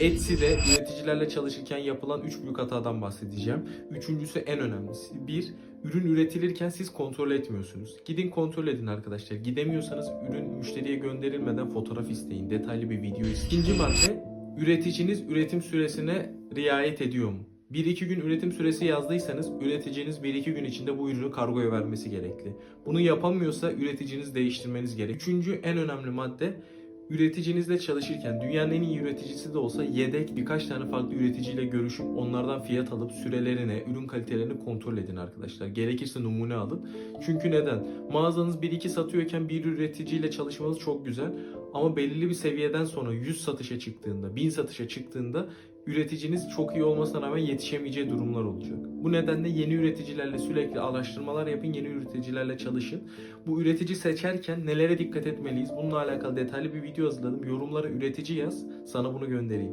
Etsy'de üreticilerle çalışırken yapılan 3 büyük hatadan bahsedeceğim. Üçüncüsü en önemlisi. Bir, ürün üretilirken siz kontrol etmiyorsunuz. Gidin kontrol edin arkadaşlar. Gidemiyorsanız ürün müşteriye gönderilmeden fotoğraf isteyin. Detaylı bir video isteyin. İkinci madde, üreticiniz üretim süresine riayet ediyor mu? 1-2 gün üretim süresi yazdıysanız üreticiniz 1-2 gün içinde bu ürünü kargoya vermesi gerekli. Bunu yapamıyorsa üreticiniz değiştirmeniz gerek. Üçüncü en önemli madde üreticinizle çalışırken dünyanın en iyi üreticisi de olsa yedek birkaç tane farklı üreticiyle görüşüp onlardan fiyat alıp sürelerini, ürün kalitelerini kontrol edin arkadaşlar. Gerekirse numune alın. Çünkü neden? Mağazanız 1-2 satıyorken bir üreticiyle çalışmanız çok güzel ama belirli bir seviyeden sonra 100 satışa çıktığında, 1000 satışa çıktığında üreticiniz çok iyi olmasına rağmen yetişemeyeceği durumlar olacak. Bu nedenle yeni üreticilerle sürekli araştırmalar yapın, yeni üreticilerle çalışın. Bu üretici seçerken nelere dikkat etmeliyiz? Bununla alakalı detaylı bir video hazırladım. Yorumlara üretici yaz, sana bunu göndereyim.